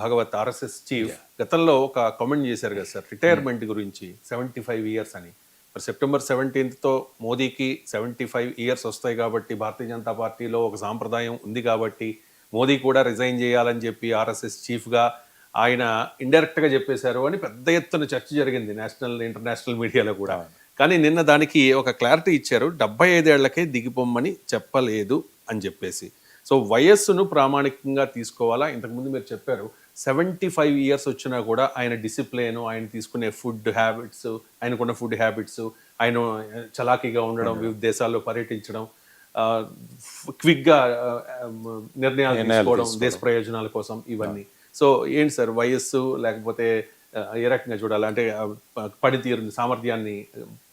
భగవత్ RSS chief గతంలో ఒక comment చేశారు కదా సార్ రిటైర్మెంట్ గురించి సెవెంటీ ఫైవ్ ఇయర్స్ అని. మరి సెప్టెంబర్ సెవెంటీన్త్తో మోదీకి సెవెంటీ ఫైవ్ ఇయర్స్ వస్తాయి కాబట్టి భారతీయ జనతా పార్టీలో ఒక సాంప్రదాయం ఉంది కాబట్టి మోదీ కూడా రిజైన్ చేయాలని చెప్పి ఆర్ఎస్ఎస్ చీఫ్గా ఆయన ఇండైరెక్ట్గా చెప్పేశారు అని పెద్ద ఎత్తున చర్చ జరిగింది నేషనల్ ఇంటర్నేషనల్ మీడియాలో కూడా. కానీ నిన్న దానికి ఒక క్లారిటీ ఇచ్చారు డెబ్బై ఐదేళ్ళకే దిగిపోమ్మని చెప్పలేదు అని చెప్పేసి. సో వయస్సును ప్రామాణికంగా తీసుకోవాలా? ఇంతకుముందు మీరు చెప్పారు సెవెంటీ ఫైవ్ ఇయర్స్ వచ్చినా కూడా ఆయన డిసిప్లిన్ ఆయన తీసుకునే ఫుడ్ హ్యాబిట్స్ ఆయనకున్న ఫుడ్ హ్యాబిట్స్ ఆయన చలాకీగా ఉండడం వివిధ దేశాల్లో పర్యటించడం క్విక్గా నిర్ణయాలు తీసుకోవడం దేశ ప్రయోజనాల కోసం ఇవన్నీ. సో ఏంటి సార్ వయస్సు లేకపోతే ఏ రకంగా చూడాలి? అంటే పనితీరుని సామర్థ్యాన్ని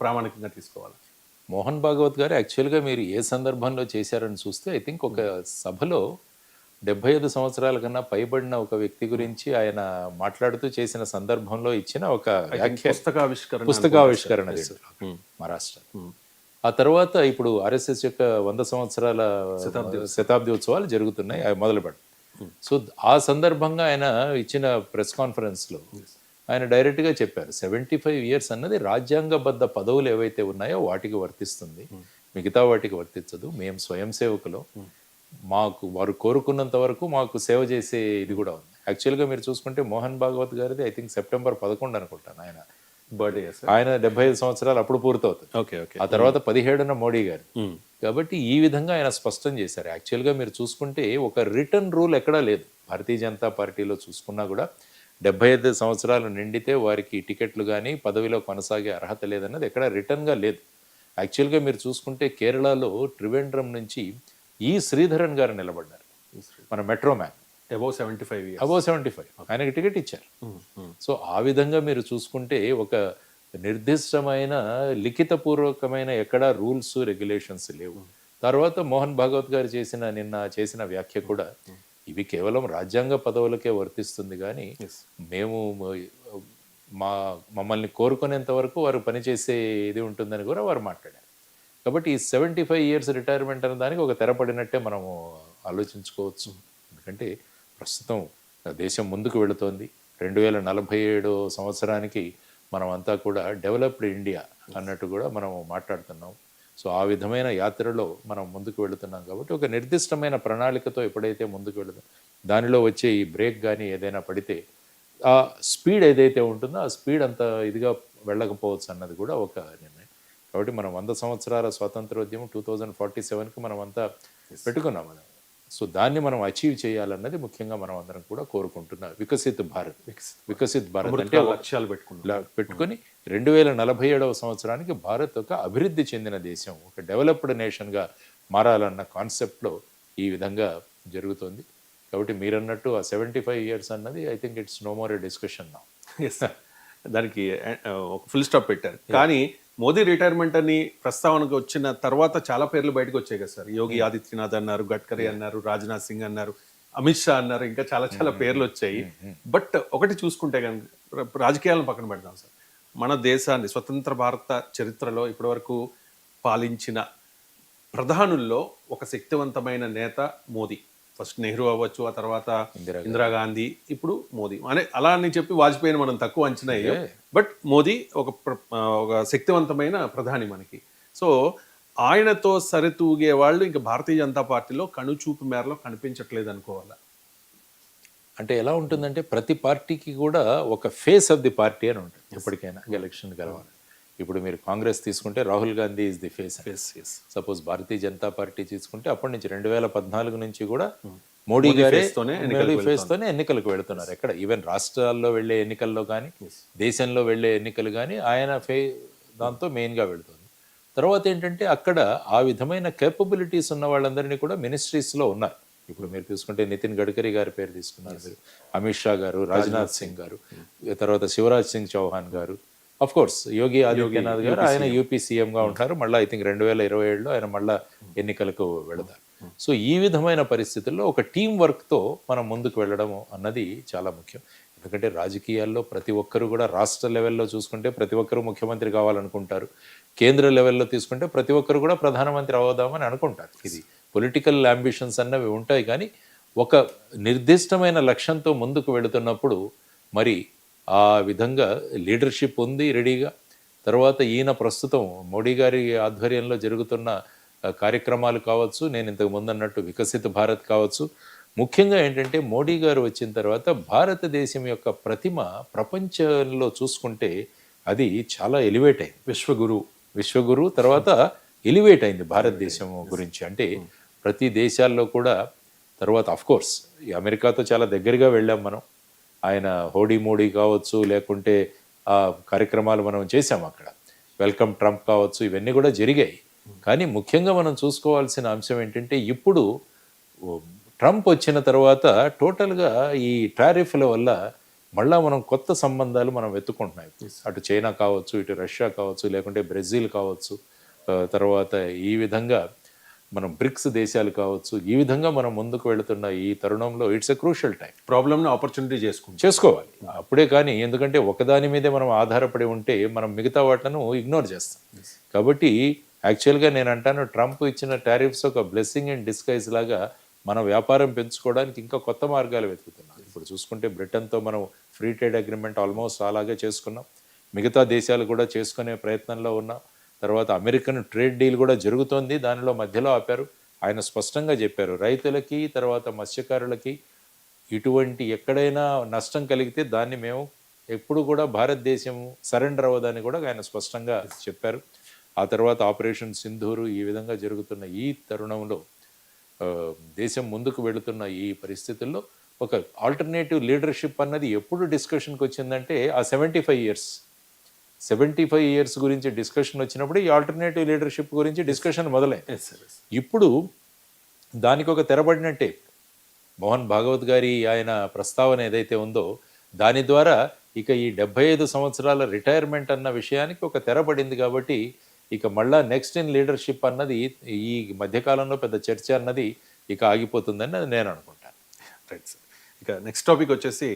ప్రామాణికంగా తీసుకోవాలి? మోహన్ భాగవత్ గారు యాక్చువల్గా మీరు ఏ సందర్భంలో చేశారని చూస్తే ఐ థింక్ ఒక సభలో డెబ్బై ఐదు సంవత్సరాల కన్నా పైబడిన ఒక వ్యక్తి గురించి ఆయన మాట్లాడుతూ చేసిన సందర్భంలో ఇచ్చిన ఒక పుస్తకావిష్కరణ పుస్తకావిష్కరణ చేశారు. మహారాష్ట్ర. ఆ తర్వాత ఇప్పుడు ఆర్ఎస్ఎస్ యొక్క వంద సంవత్సరాల శతాబ్ది ఉత్సవాలు. జరుగుతున్నాయి అవి మొదలుపెట్ట సో ఆ సందర్భంగా ఆయన ఇచ్చిన ప్రెస్ కాన్ఫరెన్స్లో ఆయన డైరెక్ట్గా చెప్పారు సెవెంటీ ఫైవ్ ఇయర్స్ అన్నది రాజ్యాంగబద్ధ పదవులు ఏవైతే ఉన్నాయో వాటికి వర్తిస్తుంది. మిగతా వాటికి వర్తించదు. మేము స్వయం సేవకులు. మాకు వారు కోరుకున్నంత వరకు మాకు సేవ చేసే ఇది కూడా ఉంది. యాక్చువల్గా మీరు చూసుకుంటే మోహన్ భాగవత్ గారిది ఐ థింక్ సెప్టెంబర్ పదకొండు అనుకుంటాను ఆయన బర్త్డే ఆయన డెబ్బై ఐదు సంవత్సరాలు అప్పుడు పూర్తవుతుంది. Okay okay. ఆ తర్వాత పదిహేడున మోడీ గారు. కాబట్టి ఈ విధంగా ఆయన స్పష్టం చేశారు. యాక్చువల్గా మీరు చూసుకుంటే ఒక రిటర్న్ రూల్ ఎక్కడా లేదు. భారతీయ జనతా పార్టీలో చూసుకున్నా కూడా డెబ్బై ఐదు సంవత్సరాలు నిండితే వారికి టికెట్లు కానీ పదవిలో కొనసాగే అర్హత లేదన్నది ఎక్కడ రిటర్న్గా లేదు. యాక్చువల్గా మీరు చూసుకుంటే కేరళలో త్రివేంద్రం నుంచి ఈ శ్రీధరన్ గారు నిలబడ్డారు. మన metro man. Above seventy five above seventy five ఆయనకి టికెట్ ఇచ్చారు. సో ఆ విధంగా మీరు చూసుకుంటే ఒక నిర్దిష్టమైన లిఖితపూర్వకమైన ఎక్కడా రూల్స్ రెగ్యులేషన్స్ లేవు. తర్వాత మోహన్ భాగవత్ గారు చేసిన నిన్న చేసిన వ్యాఖ్య కూడా ఇవి కేవలం రాజ్యాంగ పదవులకే వర్తిస్తుంది కానీ మేము మా మమ్మల్ని కోరుకునేంత వరకు వారు పనిచేసే ఇది ఉంటుందని కూడా వారు మాట్లాడారు. కాబట్టి ఈ సెవెంటీ ఫైవ్ ఇయర్స్ రిటైర్మెంట్ అనే దానికి ఒక తెరపడినట్టే మనము ఆలోచించుకోవచ్చు. ఎందుకంటే ప్రస్తుతం దేశం ముందుకు వెళుతోంది. రెండు వేల నలభై ఏడు సంవత్సరానికి మనం అంతా కూడా డెవలప్డ్ ఇండియా అన్నట్టు కూడా మనం మాట్లాడుతున్నాం. సో ఆ విధమైన యాత్రలో మనం ముందుకు వెళుతున్నాం కాబట్టి ఒక నిర్దిష్టమైన ప్రణాళికతో ఎప్పుడైతే ముందుకు వెళుతాం దానిలో వచ్చే ఈ బ్రేక్ కానీ ఏదైనా పడితే ఆ స్పీడ్ ఏదైతే ఉంటుందో ఆ స్పీడ్ అంత ఇదిగా వెళ్ళకపోవచ్చు అన్నది కూడా ఒక నిర్ణయం. కాబట్టి మనం వంద సంవత్సరాల స్వాతంత్రోద్యమం టూ థౌజండ్ ఫార్టీ సెవెన్కి మనం అంతా పెట్టుకున్నాం మనం. సో దాన్ని మనం అచీవ్ చేయాలన్నది ముఖ్యంగా మనం అందరం కూడా కోరుకుంటున్నాం. వికసిత్ భారత్ వికసిత్ భారత్ అంటే లక్ష్యాలు పెట్టుకున్నాం. ఇలా పెట్టుకొని రెండు వేల నలభై ఏడవ సంవత్సరానికి భారత్ ఒక అభివృద్ధి చెందిన దేశం ఒక డెవలప్డ్ నేషన్గా మారాలన్న కాన్సెప్ట్లో ఈ విధంగా జరుగుతుంది. కాబట్టి మీరన్నట్టు ఆ సెవెంటీ ఫైవ్ ఇయర్స్ అన్నది I think it's no more a discussion నా. దానికి ఒక ఫుల్ స్టాప్ పెట్టారు. కానీ మోదీ రిటైర్మెంట్ అని ప్రస్తావనకు వచ్చిన తర్వాత చాలా పేర్లు బయటకు వచ్చాయి కదా సార్. యోగి ఆదిత్యనాథ్ అన్నారు గడ్కరీ అన్నారు రాజ్నాథ్ సింగ్ అన్నారు అమిత్ షా అన్నారు ఇంకా చాలా చాలా పేర్లు వచ్చాయి. బట్ ఒకటి చూసుకుంటే కనుక రాజకీయాలను పక్కన పెడదాం సార్. మన దేశాన్ని స్వతంత్ర భారత చరిత్రలో ఇప్పటివరకు పాలించిన ప్రధానుల్లో ఒక శక్తివంతమైన నేత మోదీ. ఫస్ట్ నెహ్రూ అవ్వచ్చు ఆ తర్వాత ఇందిరాగాంధీ ఇప్పుడు మోదీ. అనే అలా అని చెప్పి వాజ్పేయిని మనం తక్కువ అంచనా వేయం. బట్ మోదీ ఒక ఒక శక్తివంతమైన ప్రధాని మనకి. సో ఆయనతో సరితూగే వాళ్ళు ఇంకా భారతీయ జనతా పార్టీలో కనుచూపు మేరలో కనిపించట్లేదు అనుకోవాలా అంటే ఎలా ఉంటుందంటే ప్రతి పార్టీకి కూడా ఒక ఫేస్ ఆఫ్ ది పార్టీ అని ఉంటుంది. ఎప్పటికైనా ఎలక్షన్ గెలవాలి. ఇప్పుడు మీరు కాంగ్రెస్ తీసుకుంటే Rahul Gandhi is the face suppose Bharatiya Janata Party తీసుకుంటే అప్పటి నుంచి రెండు వేల పద్నాలుగు నుంచి కూడా మోడీ గారే తోనే మోడీ ఫేస్ తోనే ఎన్నికలకు వెళుతున్నారు. ఎక్కడ? ఈవెన్ రాష్ట్రాల్లో వెళ్ళే ఎన్నికల్లో కానీ దేశంలో వెళ్ళే ఎన్నికలు కానీ ఆయన ఫే దాంతో మెయిన్గా వెళుతుంది. తర్వాత ఏంటంటే అక్కడ ఆ విధమైన కేపబిలిటీస్ ఉన్న వాళ్ళందరినీ కూడా మినిస్ట్రీస్లో ఉన్నారు ఇప్పుడు మీరు తీసుకుంటే నితిన్ గడ్కరీ గారి పేరు తీసుకున్నారు మీరు. అమిత్ షా గారు రాజ్నాథ్ సింగ్ గారు. తర్వాత శివరాజ్ సింగ్ చౌహాన్ గారు. అఫ్ కోర్స్ యోగి ఆదిత్యనాథ్ గారు ఆయన యూపీ గా ఉంటారు. మళ్ళీ ఐ థింక్ రెండు వేల ఇరవై ఏడులో ఆయన మళ్ళా ఎన్నికలకు వెళతారు. సో ఈ విధమైన పరిస్థితుల్లో ఒక టీం వర్క్తో మనం ముందుకు వెళ్ళడం అన్నది చాలా ముఖ్యం. ఎందుకంటే రాజకీయాల్లో ప్రతి ఒక్కరు కూడా రాష్ట్ర లెవెల్లో చూసుకుంటే ప్రతి ఒక్కరు ముఖ్యమంత్రి కావాలనుకుంటారు. కేంద్ర లెవెల్లో తీసుకుంటే ప్రతి ఒక్కరు కూడా ప్రధానమంత్రి అవుదామని అనుకుంటారు. ఇది పొలిటికల్ అంబిషన్స్ అన్నవి ఉంటాయి. కానీ ఒక నిర్దిష్టమైన లక్ష్యంతో ముందుకు వెళుతున్నప్పుడు మరి ఆ విధంగా లీడర్షిప్ ఉంది రెడీగా. తర్వాత ఈయన ప్రస్తుతం మోడీ గారి ఆధ్వర్యంలో జరుగుతున్న కార్యక్రమాలు కావచ్చు నేను ఇంతకు ముందు అన్నట్టు వికసిత భారత్ కావచ్చు. ముఖ్యంగా ఏంటంటే మోడీ గారు వచ్చిన తర్వాత భారతదేశం యొక్క ప్రతిమ ప్రపంచంలో చూసుకుంటే అది చాలా ఎలివేట్ అయింది. విశ్వగురు. విశ్వగురు తర్వాత ఎలివేట్ అయింది భారతదేశం గురించి. అంటే ప్రతి దేశాల్లో కూడా తర్వాత అఫ్ కోర్స్ ఈ అమెరికాతో చాలా దగ్గరగా వెళ్ళాం మనం. ఆయన హోడీ మోడీ కావచ్చు లేకుంటే ఆ కార్యక్రమాలు మనం చేసాం అక్కడ. వెల్కమ్ ట్రంప్ కావచ్చు ఇవన్నీ కూడా జరిగాయి. కానీ ముఖ్యంగా మనం చూసుకోవాల్సిన అంశం ఏంటంటే ఇప్పుడు ట్రంప్ వచ్చిన తర్వాత టోటల్గా ఈ టారిఫ్ల వల్ల మళ్ళా మనం కొత్త సంబంధాలు మనం వెతుకుంటున్నాం అటు చైనా కావచ్చు ఇటు రష్యా కావచ్చు లేకుంటే బ్రెజిల్ కావచ్చు తర్వాత ఈ విధంగా మనం బ్రిక్స్ దేశాలు కావచ్చు ఈ విధంగా మనం ముందుకు వెళుతున్న ఈ తరుణంలో ఇట్స్ ఎ క్రూషియల్ టైం. ప్రాబ్లమ్ని ఆపర్చునిటీ చేసుకుంటాం. చేసుకోవాలి. అప్పుడే కానీ ఎందుకంటే ఒకదాని మీదే మనం ఆధారపడి ఉంటే మనం మిగతా వాటిను ఇగ్నోర్ చేస్తాం. కాబట్టి యాక్చువల్గా నేను అంటాను ట్రంప్ ఇచ్చిన టారిఫ్స్ ఒక బ్లెస్సింగ్ అండ్ డిస్కైజ్ లాగా మన వ్యాపారం పెంచుకోవడానికి ఇంకా కొత్త మార్గాలు వెతుకుతున్నాం. ఇప్పుడు చూసుకుంటే బ్రిటన్తో మనం ఫ్రీ ట్రేడ్ అగ్రిమెంట్ ఆల్మోస్ట్ అలాగే చేసుకున్నాం. మిగతా దేశాలు కూడా చేసుకునే ప్రయత్నంలో ఉన్నాం. తర్వాత అమెరికన్ ట్రేడ్ డీల్ కూడా జరుగుతోంది. దానిలో మధ్యలో ఆపారు. ఆయన స్పష్టంగా చెప్పారు రైతులకి తర్వాత మత్స్యకారులకి ఇటువంటి ఎక్కడైనా నష్టం కలిగితే దాన్ని మేము ఎప్పుడు కూడా భారతదేశం సరెండర్ అవ్వదని కూడా ఆయన స్పష్టంగా చెప్పారు. ఆ తర్వాత ఆపరేషన్ సింధూరు ఈ విధంగా జరుగుతున్న ఈ తరుణంలో దేశం ముందుకు వెళుతున్న ఈ పరిస్థితుల్లో ఒక ఆల్టర్నేటివ్ లీడర్షిప్ అన్నది ఎప్పుడు డిస్కషన్కి వచ్చిందంటే ఆ seventy five years seventy five years గురించి డిస్కషన్ వచ్చినప్పుడు ఈ ఆల్టర్నేటివ్ లీడర్షిప్ గురించి డిస్కషన్ సార్ ఇప్పుడు దానికి ఒక తెరబడినట్టే మోహన్ భాగవత్ గారి ఆయన ప్రస్తావన ఏదైతే ఉందో దాని ద్వారా ఇక ఈ డెబ్బై ఐదు సంవత్సరాల రిటైర్మెంట్ అన్న విషయానికి ఒక తెరబడింది కాబట్టి ఇక మళ్ళా నెక్స్ట్ ఇన్ లీడర్షిప్ అన్నది ఈ మధ్యకాలంలో పెద్ద చర్చ అన్నది ఇక ఆగిపోతుందని నేను అనుకుంటాను. రైట్ సార్ ఇక నెక్స్ట్ టాపిక్ వచ్చేసి